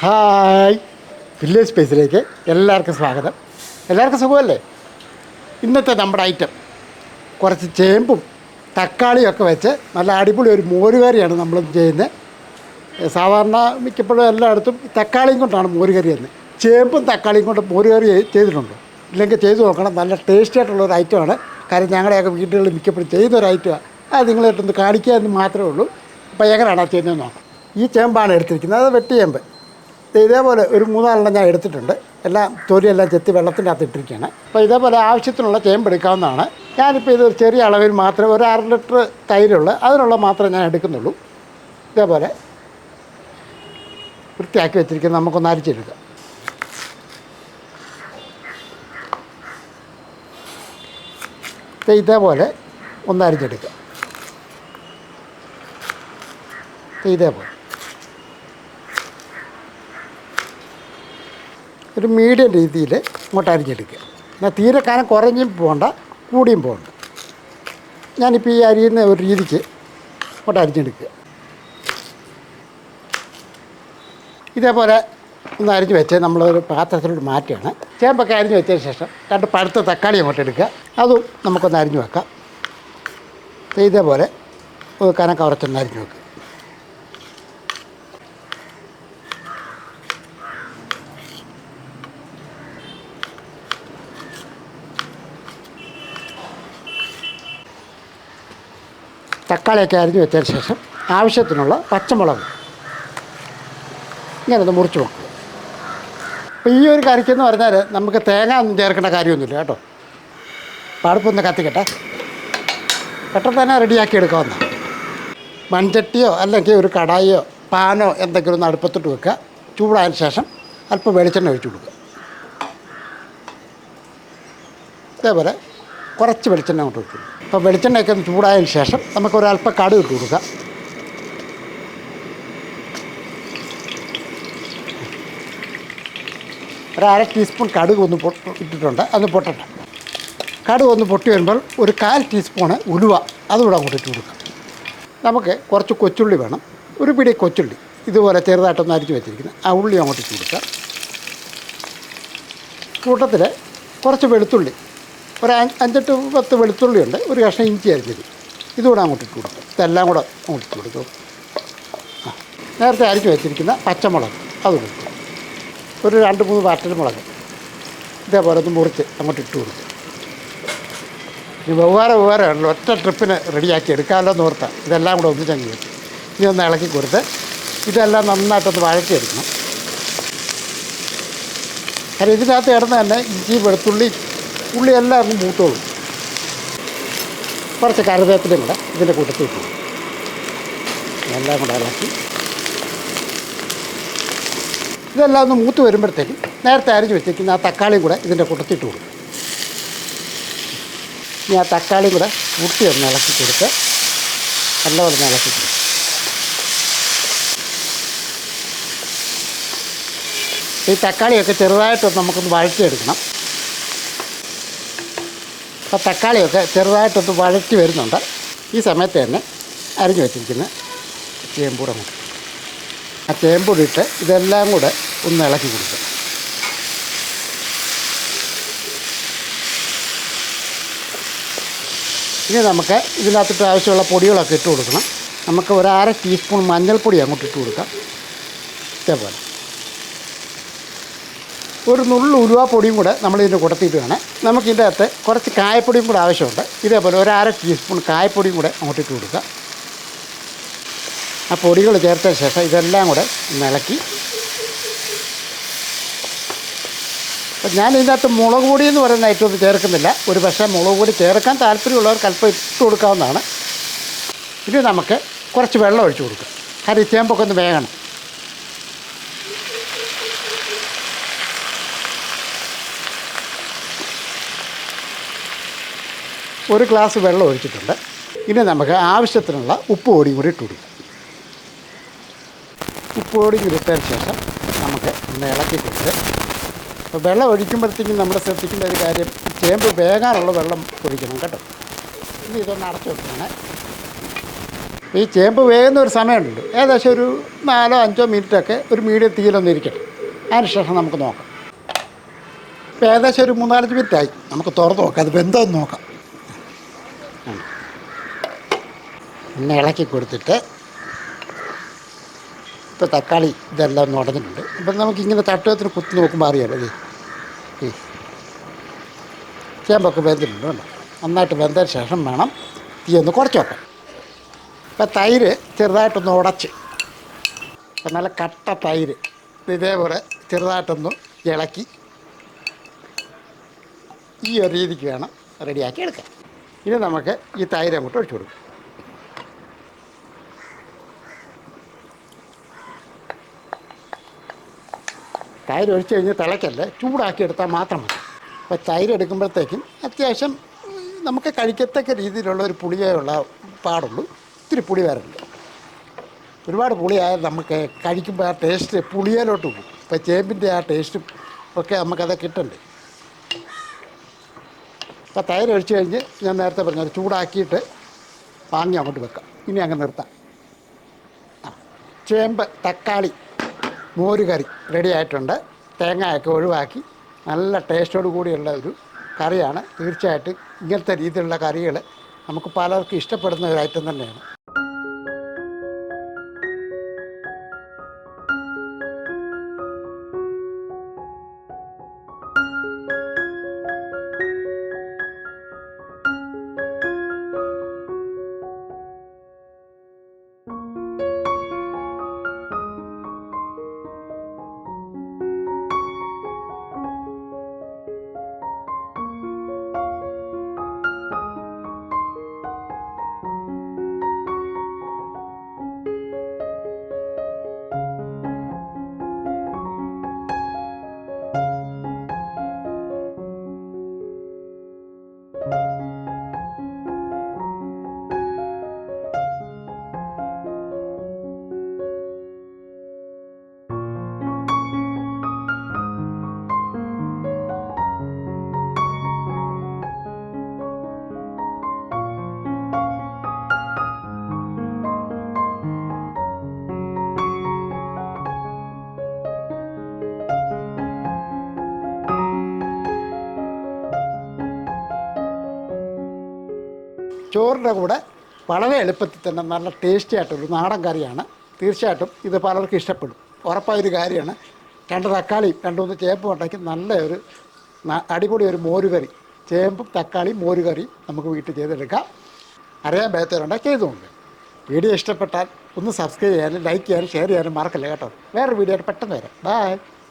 Hi. Village സ്പേസിലേക്ക് എല്ലാവർക്കും സ്വാഗതം. എല്ലാവർക്കും സുഖമല്ലേ? ഇന്നത്തെ നമ്മുടെ ഐറ്റം കുറച്ച് ചേമ്പും തക്കാളിയും ഒക്കെ വെച്ച് നല്ല അടിപൊളി ഒരു മോരുകറിയാണ് നമ്മൾ ചെയ്യുന്നത് സാധാരണ മിക്കപ്പോഴും എല്ലായിടത്തും തക്കാളിയും കൊണ്ടാണ് മോരുകറി എന്ന് ചേമ്പും തക്കാളിയും കൊണ്ട് മോരുകറി ചെയ്തിട്ടുണ്ട്? ഇല്ലെങ്കിൽ ചെയ്തു നോക്കണം. നല്ല ടേസ്റ്റി ആയിട്ടുള്ള ഒരു ഐറ്റമാണ് കാര്യം ഞങ്ങളുടെയൊക്കെ വീടുകളിൽ മിക്കപ്പോഴും ചെയ്യുന്ന ഒരു ഐറ്റമാണ് അത് നിങ്ങളായിട്ടൊന്ന് കാണിക്കുക എന്ന് മാത്രമേ ഉള്ളൂ. അപ്പോൾ എങ്ങനെയാണ് ആ ചെയ്യുന്നത് നോക്കാം. ഈ ചേമ്പാണ് എടുത്തിരിക്കുന്നത്. അത് വെട്ടിയേമ്പ് ഇതേപോലെ ഒരു മൂന്നാലെണ്ണം ഞാൻ എടുത്തിട്ടുണ്ട്. എല്ലാം തൊലിയെല്ലാം ചെത്തി വെള്ളത്തിന്റെ അകത്ത് ഇട്ടിരിക്കുകയാണ്. അപ്പോൾ ഇതേപോലെ ആവശ്യത്തിനുള്ള ചേമ്പ് എടുക്കാവുന്നതാണ്. ഞാനിപ്പോൾ ഇത് ചെറിയ അളവിൽ മാത്രമേ ഒരു അര ലിറ്റർ തൈരുള്ള. അതിനുള്ള മാത്രമേ ഞാൻ എടുക്കുന്നുള്ളൂ. ഇതേപോലെ വൃത്തിയാക്കി വെച്ചിരിക്കുന്ന നമുക്കൊന്ന് അരിച്ചെടുക്കാം. ഇതേപോലെ ഒന്ന് അരിഞ്ഞെടുക്കുക ഇതേപോലെ. ഒരു മീഡിയം രീതിയിൽ ഇങ്ങോട്ട് അരിഞ്ഞെടുക്കുക. എന്നാൽ തീരെ കുറഞ്ഞും പോകണ്ട കൂടിയും പോകണ്ട. ഞാനിപ്പോൾ ഈ അരിയുന്ന ഒരു രീതിക്ക് ഇങ്ങോട്ട് അരിഞ്ഞെടുക്കുക. ഇതേപോലെ ഒന്ന് അരിഞ്ഞ് വെച്ച് നമ്മളൊരു പാത്രത്തിലോട്ട് മാറ്റുകയാണ്. ചേമ്പൊക്കെ അരിഞ്ഞ് വെച്ചതിന് ശേഷം രണ്ട് പഴുത്ത തക്കാളി അങ്ങോട്ട് എടുക്കുക. അതും നമുക്കൊന്ന് അരിഞ്ഞ് വെക്കാം. ഇതേപോലെ ഒരു കനം കുറച്ചൊന്ന് അരിഞ്ഞ് വെക്കുക. തക്കാളിയൊക്കെ അരിഞ്ഞ് വെച്ചതിന് ശേഷം ആവശ്യത്തിനുള്ള പച്ചമുളക്. ഇങ്ങനെ ഒന്ന് മുറിച്ച് വെക്കുക അപ്പോൾ ഈ ഒരു കറിക്കെന്ന് പറഞ്ഞാൽ നമുക്ക് തേങ്ങ ഒന്നും ചേർക്കേണ്ട കാര്യമൊന്നുമില്ല കേട്ടോ. അടുപ്പൊന്ന് കത്തിക്കട്ടെ. പെട്ടെന്ന് തന്നെ റെഡിയാക്കി എടുക്കാവുന്ന. മൺചട്ടിയോ അല്ലെങ്കിൽ ഒരു കടായിയോ പാനോ എന്തെങ്കിലും ഒന്ന് അടുപ്പത്തിട്ട് വെക്കുക. ചൂടായതിന് ശേഷം അല്പം വെളിച്ചെണ്ണ ഒഴിച്ചു കൊടുക്കുക. ഇതേപോലെ കുറച്ച് വെളിച്ചെണ്ണ അങ്ങോട്ട് കൊടുക്കും അപ്പോൾ വെളിച്ചെണ്ണയൊക്കെ ഒന്ന് ചൂടായതിന് ശേഷം നമുക്ക് ഒരല്പം കടുക് ഇട്ട് കൊടുക്കുക ഒരര ടീസ്പൂൺ കടുക് ഒന്ന് ഇട്ടിട്ടുണ്ട്. അത് പൊട്ടട്ടെ. കടുക് ഒന്ന് പൊട്ടി വരുമ്പോൾ ഒരു കാൽ ടീസ്പൂണ് ഉലുവ അതുകൂടെ അങ്ങോട്ട് ഇട്ട് കൊടുക്കാം. നമുക്ക് കുറച്ച് കൊച്ചുള്ളി വേണം. ഒരു പിടി കൊച്ചുള്ളി. ഇതുപോലെ ചെറുതായിട്ടൊന്ന് അരിച്ച് വെച്ചിരിക്കുന്നത് ആ ഉള്ളി അങ്ങോട്ട് ഇട്ട് കൊടുക്കാം. കൂട്ടത്തിൽ കുറച്ച് വെളുത്തുള്ളി ഒരു അഞ്ച് അഞ്ചെട്ട് പത്ത് വെളുത്തുള്ളി ഉണ്ട് ഒരു കഷ്ണം ഇഞ്ചി അരിഞ്ഞത്. ഇതുകൂടെ അങ്ങോട്ട് ഇട്ട് കൊടുക്കും. ഇതെല്ലാം കൂടെ അങ്ങോട്ട് ഇട്ട് കൊടുക്കും. ആ നേരത്തെ അരിഞ്ഞ് വെച്ചിരിക്കുന്ന പച്ചമുളക് അത് കൊടുക്കും. ഒരു രണ്ട് മൂന്ന് വാട്ടൽ മുളക് ഇതേപോലെ ഒന്ന് മുറിച്ച് അങ്ങോട്ട് ഇട്ട് കൊടുക്കും. ഇനി വെവ്വേറെ വെവ്വേറെ ഉള്ളു ഒറ്റ ട്രിപ്പിന് റെഡിയാക്കി എടുക്കാമല്ലോ എന്ന് ഓർത്താൽ ഇതെല്ലാം കൂടെ ഒന്ന് ചങ്ങി വെച്ചു ഇനി ഒന്ന് ഇളക്കി കൊടുത്ത് ഇതെല്ലാം നന്നായിട്ടൊന്ന് വഴറ്റിയെടുക്കണം. കാരണം ഇതിനകത്ത് കിടന്ന് തന്നെ ഇഞ്ചി വെളുത്തുള്ളി ഉള്ളി എല്ലാം പൂത്തോളും കുറച്ച് കറിവേപ്പിലയും കൂടെ ഇതിന്റെ കൂട്ടത്തിൽ ഇട്ടു എല്ലാം കൂടെ ഇളക്കി. ഇതെല്ലാം ഒന്ന് മൂത്ത് വരുമ്പോഴത്തേക്കും നേരത്തെ അരിഞ്ഞ് വെച്ചിരിക്കുന്ന ആ തക്കാളിയും കൂടെ ഇതിന്റെ കൂട്ടത്തിട്ട് കൊടുക്കും. ഇനി ആ തക്കാളിയും കൂടെ കൂട്ടി ഒന്ന് ഇളക്കി കൊടുത്ത് നല്ലപോലെ ഇളക്കി കൊടുക്കും. ഈ തക്കാളിയൊക്കെ ചെറുതായിട്ടൊന്ന് നമുക്കൊന്ന് വഴറ്റിയെടുക്കണം. അപ്പോൾ തക്കാളിയൊക്കെ ചെറുതായിട്ടൊന്ന് വഴറ്റി വരുന്നുണ്ട്. ഈ സമയത്ത് തന്നെ അരിഞ്ഞു വെച്ചിരിക്കുന്ന ചേമ്പൂടെ മുട്ട ആ ചേമ്പൂടിയിട്ട് ഇതെല്ലാം കൂടെ ഒന്ന് ഇളക്കി കൊടുക്കുക. ഇനി നമുക്ക് ഇതിനകത്തിട്ട് ആവശ്യമുള്ള പൊടികളൊക്കെ ഇട്ട് കൊടുക്കണം. നമുക്ക് ഒരു അര ടീസ്പൂൺ മഞ്ഞൾപ്പൊടി അങ്ങോട്ട് ഇട്ട് കൊടുക്കാം. ഇതേപോലെ. ഒരു നുള്ളു ഉരുവാപ്പൊടിയും പൊടിയും കൂടെ നമ്മളിതിന്റെ കൂട്ടത്തിയിട്ട് വേണം നമുക്കിതിന്റെ അകത്ത് കുറച്ച് കായപ്പൊടിയും കൂടെ ആവശ്യമുണ്ട്. ഇതേപോലെ ഒരു അര ടീസ്പൂൺ കായപ്പൊടിയും കൂടെ അങ്ങോട്ട് ഇട്ട് കൊടുക്കുക. ആ പൊടികൾ ചേർത്ത ശേഷം ഇതെല്ലാം കൂടെ ഇളക്കി. അപ്പം ഞാൻ ഇതിനകത്ത് മുളക് പൊടി എന്ന് പറയുന്ന ഐറ്റം ഒന്നും ചേർക്കുന്നില്ല. ഒരു പക്ഷേ മുളക് പൊടി ചേർക്കാൻ താല്പര്യമുള്ളവർക്ക് അല്പം ഇട്ട് കൊടുക്കാവുന്നതാണ്. ഇനി നമുക്ക് കുറച്ച് വെള്ളം ഒഴിച്ചു കൊടുക്കുക കാരണം ഈ ചേമ്പൊക്കെ ഒന്ന് വേകണം. ഒരു ഗ്ലാസ് വെള്ളം ഒഴിച്ചിട്ടുണ്ട്. ഇനി നമുക്ക് ആവശ്യത്തിനുള്ള ഉപ്പ് പൊടിയും കൂടി ഇട്ട് കൊടുക്കാം. ഉപ്പ് പൊടിയും കൂടി ഇട്ടതിന് ശേഷം നമുക്ക് ഒന്ന് ഇളക്കി കൊടുത്ത് അപ്പോൾ വെള്ളം ഒഴിക്കുമ്പോഴത്തേക്കും നമ്മൾ ശ്രദ്ധിക്കേണ്ട ഒരു കാര്യം ചേമ്പ് വേകാനുള്ള വെള്ളം ഒഴിക്കണം കേട്ടോ. ഇനി ഇതൊന്ന് അടച്ചു വെക്കണം ഈ ചേമ്പ് വേകുന്ന ഒരു സമയമുണ്ട്. ഏകദേശം ഒരു നാലോ അഞ്ചോ മിനിറ്റൊക്കെ ഒരു മീഡിയം തീയിലൊന്ന് ഇരിക്കട്ടെ. അതിനുശേഷം നമുക്ക് നോക്കാം. ഇപ്പോൾ ഏകദേശം ഒരു മൂന്നാലഞ്ച് മിനിറ്റായി. നമുക്ക് തുറന്ന് നോക്കാം. അത് ബന്ധമെന്ന് നോക്കാം. ഒന്ന് ഇളക്കി കൊടുത്തിട്ട് ഇപ്പോൾ തക്കാളി ഇതെല്ലാം ഒന്ന് ഉടഞ്ഞിട്ടുണ്ട്. അപ്പം നമുക്കിങ്ങനെ തട്ടുകത്തിന് കുത്തി നോക്കുമ്പോൾ അറിയാലോ ഇത്. ഈ ചേമ്പൊക്കെ വെന്തിട്ടുണ്ട് കേട്ടോ നന്നായിട്ട് വെന്തതിന് ശേഷം വേണം തീ ഒന്ന് കുറച്ച് വെക്കാം ഇപ്പം തൈര് ചെറുതായിട്ടൊന്ന് ഉടച്ച്. ഇപ്പം നല്ല കട്ട തൈര്. ഇത് ഇതേപോലെ ചെറുതായിട്ടൊന്ന് ഇളക്കി ഈ ഒരു രീതിക്ക് വേണം റെഡിയാക്കി എടുക്കാം ഇനി നമുക്ക് ഈ തൈര് അങ്ങോട്ട് ഒഴിച്ചു കൊടുക്കും. തൈര് ഒഴിച്ച് കഴിഞ്ഞ് തിളയ്ക്കല്ലേ ചൂടാക്കി എടുത്താൽ മാത്രം മതി. അപ്പോൾ തൈര് എടുക്കുമ്പോഴത്തേക്കും അത്യാവശ്യം നമുക്ക് കഴിക്കത്തക്ക രീതിയിലുള്ള ഒരു പുളിയേ ഉള്ള പാടുള്ളൂ. ഇത്തിരി പുളി വരണ്ട ഒരുപാട് പുളിയായാൽ നമുക്ക് കഴിക്കുമ്പോൾ ആ ടേസ്റ്റ് പുളിയേലോട്ട് പോകും. ഇപ്പോൾ ചേമ്പിന്റെ ആ ടേസ്റ്റും ഒക്കെ നമുക്കത് കിട്ടണ്ടേ? അപ്പോൾ തൈര് ഒഴിച്ച് കഴിഞ്ഞ് ഞാൻ നേരത്തെ പറഞ്ഞത് ചൂടാക്കിയിട്ട് വാങ്ങി അങ്ങോട്ട് വെക്കാം. ഇനി അങ്ങ് നിർത്താം. ചേമ്പ് തക്കാളി മോര് കറി റെഡി ആയിട്ടുണ്ട്. തേങ്ങയൊക്കെ ഒഴിവാക്കി. നല്ല ടേസ്റ്റോട് കൂടിയുള്ള ഒരു കറിയാണ്. തീർച്ചയായിട്ടും ഇങ്ങനത്തെ രീതിയിലുള്ള കറികൾ നമുക്ക് പലർക്കും ഇഷ്ടപ്പെടുന്ന ഒരു ഐറ്റം തന്നെയാണ്. ചോറിന്റെ കൂടെ വളരെ എളുപ്പത്തിൽ തന്നെ നല്ല ടേസ്റ്റി ആയിട്ടൊരു നാടൻ കറിയാണ്. തീർച്ചയായിട്ടും ഇത് പലർക്കും ഇഷ്ടപ്പെടും. ഉറപ്പായൊരു കാര്യമാണ്. രണ്ട് തക്കാളിയും രണ്ട് മൂന്ന് ചേമ്പും ഉണ്ടാക്കി നല്ല ഒരു അടിപൊളി ഒരു മോരുകറി. ചേമ്പും തക്കാളിയും മോരുകറിയും നമുക്ക് വീട്ടിൽ ചെയ്തെടുക്കാം. അറിയാൻ പേത്തവരുണ്ടെങ്കിൽ ചെയ്തുകൊണ്ട് വീഡിയോ ഇഷ്ടപ്പെട്ടാൽ ഒന്ന് സബ്സ്ക്രൈബ് ചെയ്യാനും ലൈക്ക് ചെയ്യാനും ഷെയർ ചെയ്യാനും മറക്കല്ലേ കേട്ടോ. വേറൊരു വീഡിയോ പെട്ടെന്ന് വരാം. ബൈ